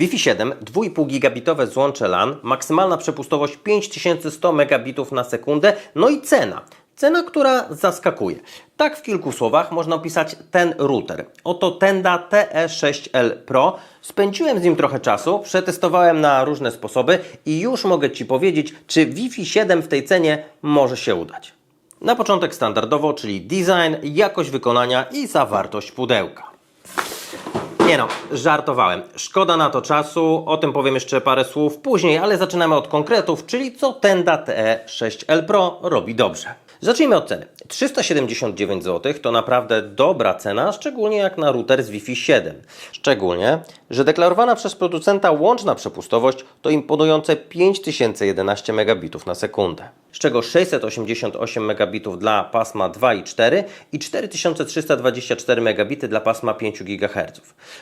Wi-Fi 7, 2,5 gigabitowe złącze LAN, maksymalna przepustowość 5100 megabitów na sekundę, no i cena. Cena, która zaskakuje. Tak w kilku słowach można opisać ten router. Oto Tenda TE6L Pro. Spędziłem z nim trochę czasu, przetestowałem na różne sposoby i już mogę Ci powiedzieć, czy Wi-Fi 7 w tej cenie może się udać. Na początek standardowo, czyli design, jakość wykonania i zawartość pudełka. Nie no, żartowałem. Szkoda na to czasu, o tym powiem jeszcze parę słów później, ale zaczynamy od konkretów, czyli co Tenda TE6L Pro robi dobrze. Zacznijmy od ceny. 379 zł to naprawdę dobra cena, szczególnie jak na router z Wi-Fi 7. Szczególnie, że deklarowana przez producenta łączna przepustowość to imponujące 5011 megabitów na sekundę, z czego 688 megabitów dla pasma 2 i 4 i 4324 megabity dla pasma 5 GHz.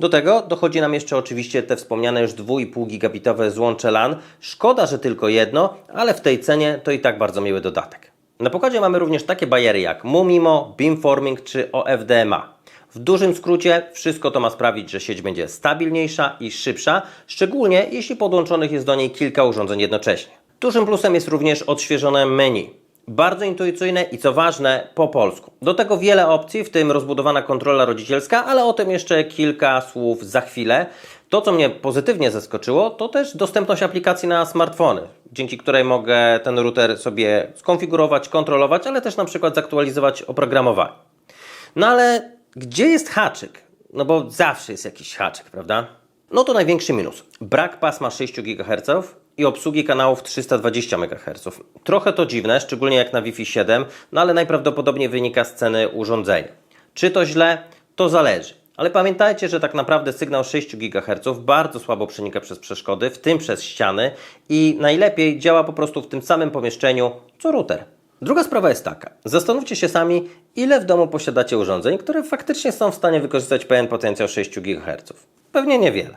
Do tego dochodzi nam jeszcze oczywiście te wspomniane już 2,5 gigabitowe złącze LAN. Szkoda, że tylko jedno, ale w tej cenie to i tak bardzo miły dodatek. Na pokładzie mamy również takie bariery jak MUMIMO, Beamforming czy OFDMA. W dużym skrócie wszystko to ma sprawić, że sieć będzie stabilniejsza i szybsza, szczególnie jeśli podłączonych jest do niej kilka urządzeń jednocześnie. Dużym plusem jest również odświeżone menu. Bardzo intuicyjne i co ważne, po polsku. Do tego wiele opcji, w tym rozbudowana kontrola rodzicielska, ale o tym jeszcze kilka słów za chwilę. To, co mnie pozytywnie zaskoczyło, to też dostępność aplikacji na smartfony, dzięki której mogę ten router sobie skonfigurować, kontrolować, ale też na przykład zaktualizować oprogramowanie. No ale gdzie jest haczyk? No bo zawsze jest jakiś haczyk, prawda? No to największy minus. Brak pasma 6 GHz i obsługi kanałów 320 MHz. Trochę to dziwne, szczególnie jak na Wi-Fi 7, no ale najprawdopodobniej wynika z ceny urządzenia. Czy to źle? To zależy. Ale pamiętajcie, że tak naprawdę sygnał 6 GHz bardzo słabo przenika przez przeszkody, w tym przez ściany i najlepiej działa po prostu w tym samym pomieszczeniu co router. Druga sprawa jest taka. Zastanówcie się sami, ile w domu posiadacie urządzeń, które faktycznie są w stanie wykorzystać pełen potencjał 6 GHz. Pewnie niewiele.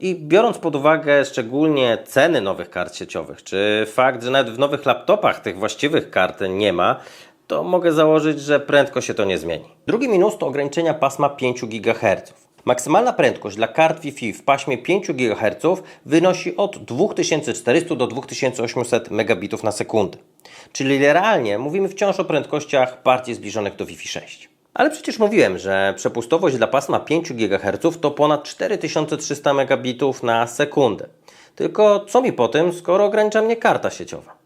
I biorąc pod uwagę szczególnie ceny nowych kart sieciowych, czy fakt, że nawet w nowych laptopach tych właściwych kart nie ma, to mogę założyć, że prędko się to nie zmieni. Drugi minus to ograniczenia pasma 5 GHz. Maksymalna prędkość dla kart Wi-Fi w paśmie 5 GHz wynosi od 2400 do 2800 megabitów na sekundę. Czyli realnie mówimy wciąż o prędkościach bardziej zbliżonych do Wi-Fi 6. Ale przecież mówiłem, że przepustowość dla pasma 5 GHz to ponad 4300 megabitów na sekundę. Tylko co mi po tym, skoro ogranicza mnie karta sieciowa?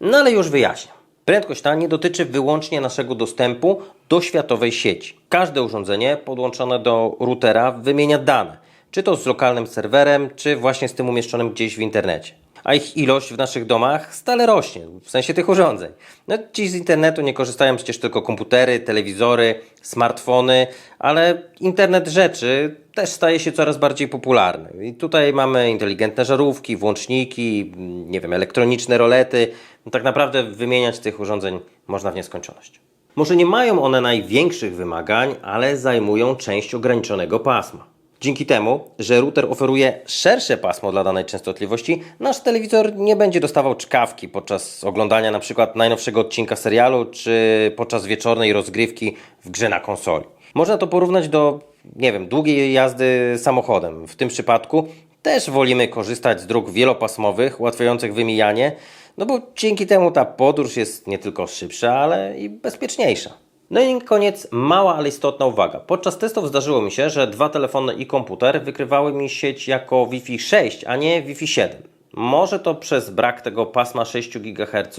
No ale już wyjaśnię. Prędkość ta nie dotyczy wyłącznie naszego dostępu do światowej sieci. Każde urządzenie podłączone do routera wymienia dane, czy to z lokalnym serwerem, czy właśnie z tym umieszczonym gdzieś w internecie. A ich ilość w naszych domach stale rośnie, w sensie tych urządzeń. No, dziś z internetu nie korzystają przecież tylko komputery, telewizory, smartfony, ale internet rzeczy też staje się coraz bardziej popularny. I tutaj mamy inteligentne żarówki, włączniki, nie wiem, elektroniczne rolety. No, tak naprawdę wymieniać tych urządzeń można w nieskończoność. Może nie mają one największych wymagań, ale zajmują część ograniczonego pasma. Dzięki temu, że router oferuje szersze pasmo dla danej częstotliwości, nasz telewizor nie będzie dostawał czkawki podczas oglądania przykład najnowszego odcinka serialu, czy podczas wieczornej rozgrywki w grze na konsoli. Można to porównać do, nie wiem, długiej jazdy samochodem. W tym przypadku też wolimy korzystać z dróg wielopasmowych, ułatwiających wymijanie, no bo dzięki temu ta podróż jest nie tylko szybsza, ale i bezpieczniejsza. No i koniec mała, ale istotna uwaga. Podczas testów zdarzyło mi się, że dwa telefony i komputer wykrywały mi sieć jako Wi-Fi 6, a nie Wi-Fi 7. Może to przez brak tego pasma 6 GHz.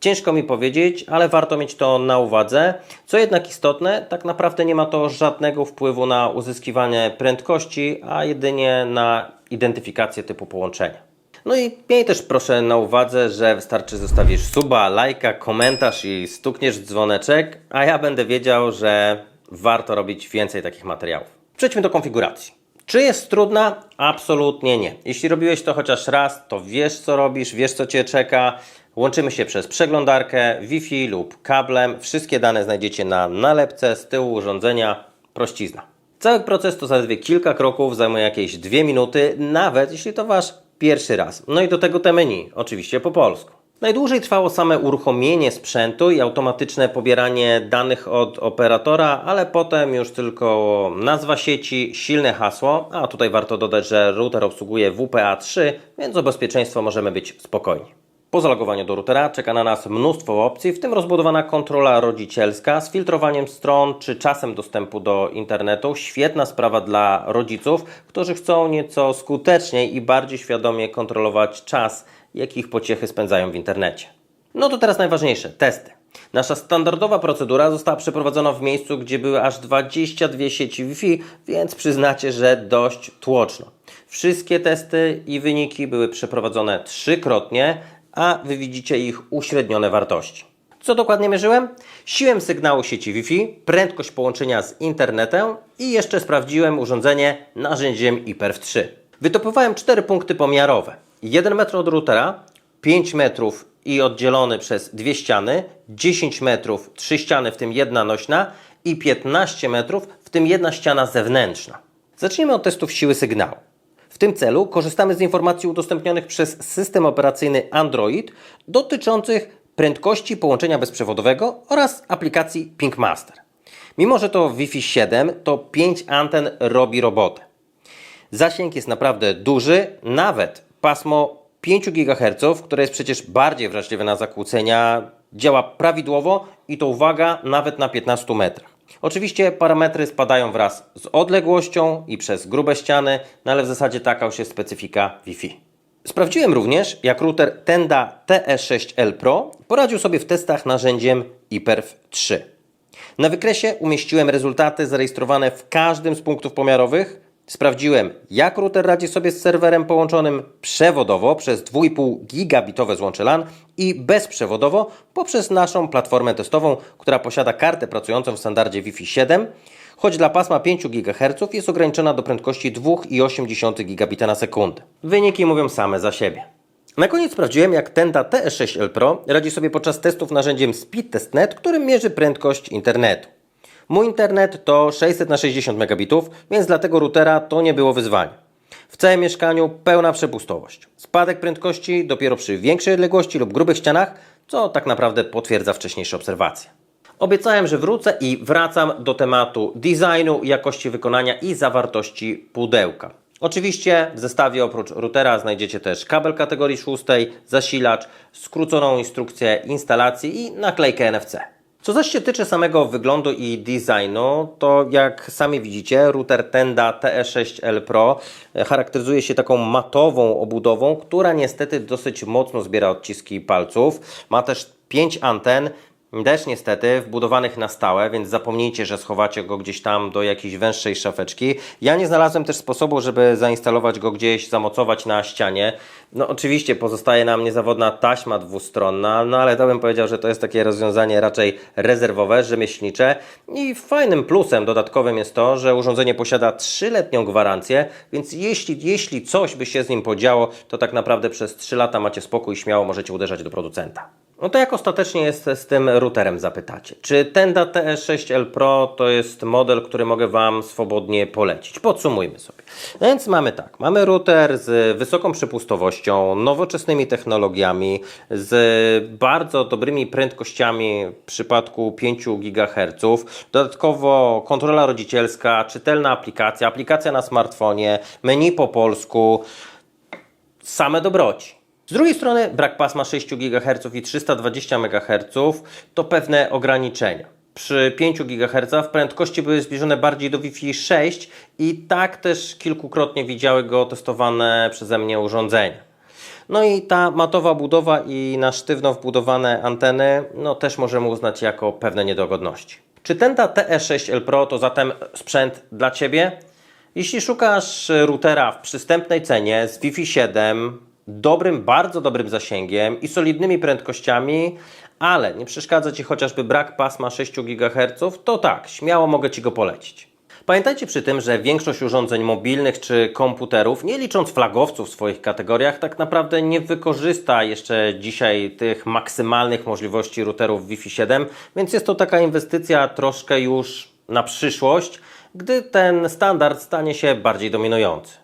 Ciężko mi powiedzieć, ale warto mieć to na uwadze. Co jednak istotne, tak naprawdę nie ma to żadnego wpływu na uzyskiwanie prędkości, a jedynie na identyfikację typu połączenia. No i miej też proszę na uwadze, że wystarczy zostawisz suba, lajka, komentarz i stukniesz dzwoneczek, a ja będę wiedział, że warto robić więcej takich materiałów. Przejdźmy do konfiguracji. Czy jest trudna? Absolutnie nie. Jeśli robiłeś to chociaż raz, to wiesz co robisz, wiesz co Cię czeka. Łączymy się przez przeglądarkę, Wi-Fi lub kablem. Wszystkie dane znajdziecie na nalepce z tyłu urządzenia. Prościzna. Cały proces to zaledwie kilka kroków, zajmuje jakieś dwie minuty, nawet jeśli to Wasz pierwszy raz. No i do tego te menu, oczywiście po polsku. Najdłużej trwało same uruchomienie sprzętu i automatyczne pobieranie danych od operatora, ale potem już tylko nazwa sieci, silne hasło, a tutaj warto dodać, że router obsługuje WPA3, więc o bezpieczeństwo możemy być spokojni. Po zalogowaniu do routera czeka na nas mnóstwo opcji, w tym rozbudowana kontrola rodzicielska z filtrowaniem stron czy czasem dostępu do internetu. Świetna sprawa dla rodziców, którzy chcą nieco skuteczniej i bardziej świadomie kontrolować czas, jaki ich pociechy spędzają w internecie. No to teraz najważniejsze testy. Nasza standardowa procedura została przeprowadzona w miejscu, gdzie były aż 22 sieci Wi-Fi, więc przyznacie, że dość tłoczno. Wszystkie testy i wyniki były przeprowadzone trzykrotnie, a wy widzicie ich uśrednione wartości. Co dokładnie mierzyłem? Siłę sygnału sieci Wi-Fi, prędkość połączenia z internetem i jeszcze sprawdziłem urządzenie narzędziem IPERF3. Wytopowałem cztery punkty pomiarowe. 1 metr od routera, 5 metrów i oddzielony przez dwie ściany, 10 metrów, trzy ściany, w tym jedna nośna i 15 metrów, w tym jedna ściana zewnętrzna. Zacznijmy od testów siły sygnału. W tym celu korzystamy z informacji udostępnionych przez system operacyjny Android dotyczących prędkości połączenia bezprzewodowego oraz aplikacji Pingmaster. Mimo, że to Wi-Fi 7, to 5 anten robi robotę. Zasięg jest naprawdę duży, nawet pasmo 5 GHz, które jest przecież bardziej wrażliwe na zakłócenia, działa prawidłowo i to uwaga, nawet na 15 metrach. Oczywiście parametry spadają wraz z odległością i przez grube ściany, no ale w zasadzie taka już jest specyfika Wi-Fi. Sprawdziłem również, jak router Tenda TE6L Pro poradził sobie w testach narzędziem IPERF 3. Na wykresie umieściłem rezultaty zarejestrowane w każdym z punktów pomiarowych. Sprawdziłem, jak router radzi sobie z serwerem połączonym przewodowo przez 2,5 gigabitowe złącze LAN i bezprzewodowo poprzez naszą platformę testową, która posiada kartę pracującą w standardzie Wi-Fi 7, choć dla pasma 5 GHz jest ograniczona do prędkości 2,8 gigabita na sekundę. Wyniki mówią same za siebie. Na koniec sprawdziłem, jak Tenda TS6L Pro radzi sobie podczas testów narzędziem SpeedTestNet, którym mierzy prędkość internetu. Mój internet to 600 na 60 megabitów, więc dla tego routera to nie było wyzwanie. W całym mieszkaniu pełna przepustowość. Spadek prędkości dopiero przy większej odległości lub grubych ścianach, co tak naprawdę potwierdza wcześniejsze obserwacje. Obiecałem, że wrócę i wracam do tematu designu, jakości wykonania i zawartości pudełka. Oczywiście w zestawie oprócz routera znajdziecie też kabel kategorii 6, zasilacz, skróconą instrukcję instalacji i naklejkę NFC. Co zaś się tyczy samego wyglądu i designu, to jak sami widzicie, router Tenda TE6L Pro charakteryzuje się taką matową obudową, która niestety dosyć mocno zbiera odciski palców. Ma też 5 anten, też niestety wbudowanych na stałe, więc zapomnijcie, że schowacie go gdzieś tam do jakiejś węższej szafeczki. Ja nie znalazłem też sposobu, żeby zainstalować go gdzieś, zamocować na ścianie. No oczywiście pozostaje nam niezawodna taśma dwustronna, no ale to bym powiedział, że to jest takie rozwiązanie raczej rezerwowe, rzemieślnicze i fajnym plusem dodatkowym jest to, że urządzenie posiada 3-letnią gwarancję, więc jeśli, jeśli coś by się z nim podziało, to tak naprawdę przez 3 lata macie spokój śmiało możecie uderzać do producenta. No to jak ostatecznie jest z tym routerem, zapytacie? Czy Tenda TS6L Pro to jest model, który mogę Wam swobodnie polecić? Podsumujmy sobie. No więc mamy tak, mamy router z wysoką przepustowością, nowoczesnymi technologiami, z bardzo dobrymi prędkościami w przypadku 5 GHz, dodatkowo kontrola rodzicielska, czytelna aplikacja, aplikacja na smartfonie, menu po polsku, same dobroci. Z drugiej strony brak pasma 6 GHz i 320 MHz to pewne ograniczenia. Przy 5 GHz prędkości były zbliżone bardziej do Wi-Fi 6 i tak też kilkukrotnie widziały go testowane przeze mnie urządzenia. No i ta matowa budowa i na sztywno wbudowane anteny no też możemy uznać jako pewne niedogodności. Czy Tenda TE6L Pro to zatem sprzęt dla Ciebie? Jeśli szukasz routera w przystępnej cenie z Wi-Fi 7, dobrym, bardzo dobrym zasięgiem i solidnymi prędkościami, ale nie przeszkadza Ci chociażby brak pasma 6 GHz, to tak, śmiało mogę Ci go polecić. Pamiętajcie przy tym, że większość urządzeń mobilnych czy komputerów, nie licząc flagowców w swoich kategoriach, tak naprawdę nie wykorzysta jeszcze dzisiaj tych maksymalnych możliwości routerów Wi-Fi 7, więc jest to taka inwestycja troszkę już na przyszłość, gdy ten standard stanie się bardziej dominujący.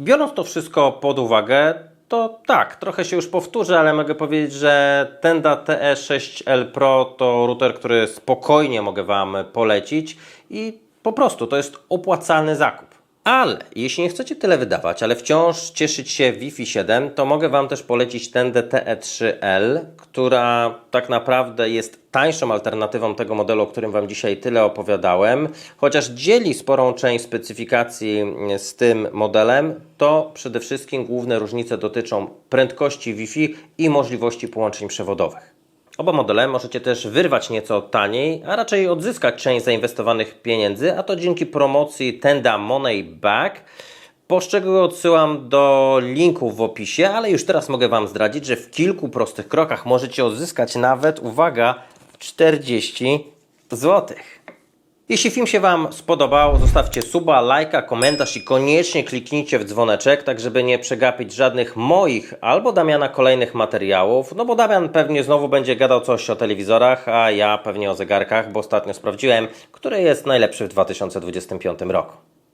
Biorąc to wszystko pod uwagę, to tak, trochę się już powtórzę, ale mogę powiedzieć, że Tenda TE6L Pro to router, który spokojnie mogę Wam polecić i po prostu to jest opłacalny zakup. Ale jeśli nie chcecie tyle wydawać, ale wciąż cieszyć się Wi-Fi 7, to mogę Wam też polecić Tendę TE3L, która tak naprawdę jest tańszą alternatywą tego modelu, o którym Wam dzisiaj tyle opowiadałem. Chociaż dzieli sporą część specyfikacji z tym modelem, to przede wszystkim główne różnice dotyczą prędkości Wi-Fi i możliwości połączeń przewodowych. Oba modele możecie też wyrwać nieco taniej, a raczej odzyskać część zainwestowanych pieniędzy, a to dzięki promocji Tenda Money Back. Poszczegóły odsyłam do linków w opisie, ale już teraz mogę Wam zdradzić, że w kilku prostych krokach możecie odzyskać nawet, uwaga, 40 złotych. Jeśli film się Wam spodobał, zostawcie suba, lajka, komentarz i koniecznie kliknijcie w dzwoneczek, tak żeby nie przegapić żadnych moich albo Damiana kolejnych materiałów, no bo Damian pewnie znowu będzie gadał coś o telewizorach, a ja pewnie o zegarkach, bo ostatnio sprawdziłem, który jest najlepszy w 2025 roku.